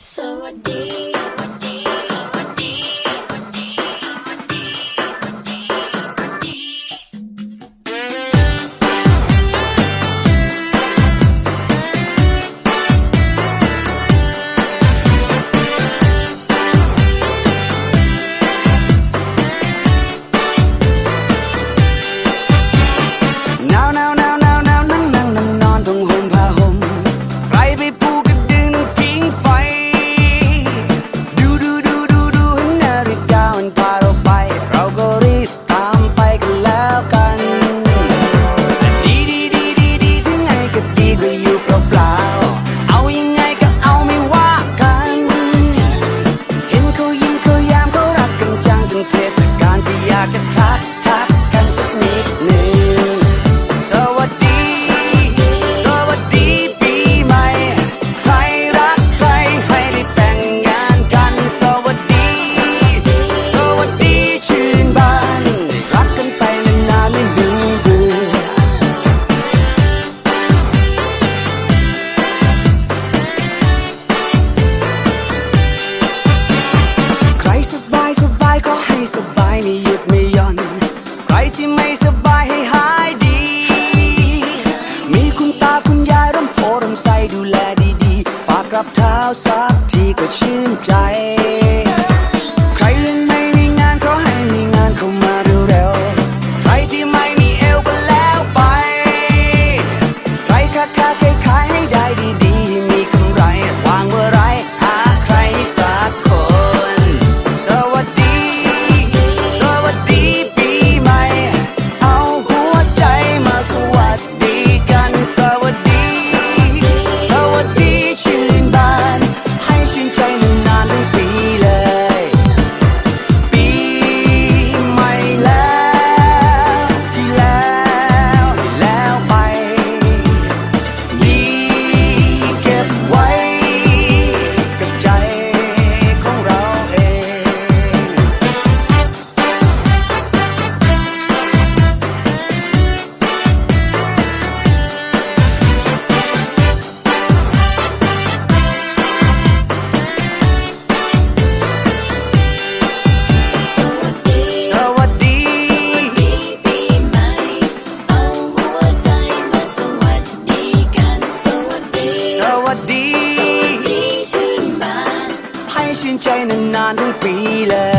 So I did. ไม่สบายให้หายดี มีคุณตาคุณยายร่มโพร่ำใสดูแลดีๆ ฝากกับเท้าสักทีก็ชื่นใจ dyan ang nanong pila